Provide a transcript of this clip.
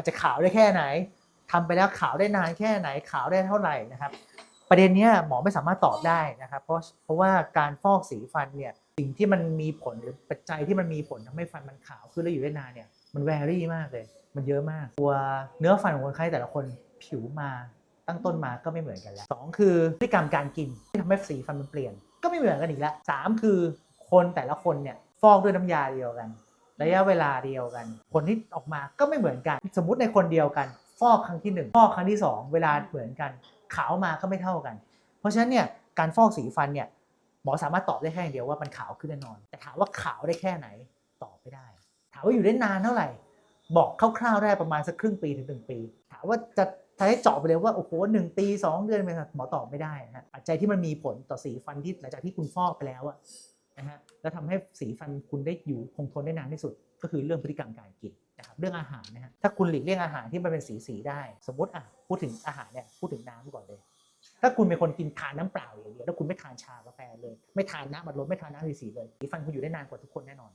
มันจะขาวได้แค่ไหนทำไปแล้วขาวได้นานแค่ไหนขาวได้เท่าไหร่นะครับ ประเด็นเนี้ยหมอไม่สามารถตอบได้นะครับ เพราะเพราะว่าการฟอกสีฟันเนี่ยสิ่งที่มันมีผลหรือปัจจัยที่มันมีผลทำให้ฟันมันขาวขึ้นและอยู่ได้นานเนี่ยมันแวรี่มากเลย มันเยอะมาก ตัวเนื้อฟันของคนไข้แต่ละคนผิวมาตั้งต้นมาก็ไม่เหมือนกันแล้วสองคือพฤติกรรมการกินที่ทำให้สีฟันมันเปลี่ยน ก็ไม่เหมือนกันอีกแล้วสามคือคนแต่ละคนเนี่ยฟอกด้วยน้ำยาเดียวกัน ระยะเวลาเดียวกัน ผลที่ออกมาก็ไม่เหมือนกัน สมมุติในคนเดียวกัน ฟอกครั้งที่หนึ่งฟอกครั้งที่สองเวลาเหมือนกัน ขาวมาก็ไม่เท่ากัน เพราะฉะนั้นเนี่ยการฟอกสีฟันเนี่ยหมอสามารถตอบได้แค่อย่างเดียวว่ามันขาวขึ้นแน่นอน แต่ถามว่าขาวได้แค่ไหนตอบไม่ได้ ถามว่าอยู่ได้นานเท่าไหร่ บอกคร่าวๆได้ประมาณสักครึ่งปีถึงหนึ่งปี ถามว่าจะใช้เจาะไปเลยว่าโอ้โหหนึ่งปีสองเดือนไปหมอตอบไม่ได้นะฮะปัจจัยที่มันมีผลต่อสีฟันที่หลังจากที่คุณฟอกไปแล้วอะ นะฮะแล้วทำให้สีฟันคุณได้อยู่คงทนได้นานที่สุด ก็คือเรื่องพฤติกรรมการกินนะครับเรื่องอาหารนะฮะถ้าคุณหลีกเลี่ยงอาหารที่มันเป็นสีสีได้ สมมติอะพูดถึงอาหารเนี่ยพูดถึงน้ำก่อนเลย ถ้าคุณเป็นคนกินทานน้ำเปล่าอย่างเดียวแล้วคุณไม่ทานชากาแฟเลย ไม่ทานน้ำอัดลมไม่ทานน้ำสีสีเลยสีฟันคุณอยู่ได้นานกว่าทุกคนแน่นอน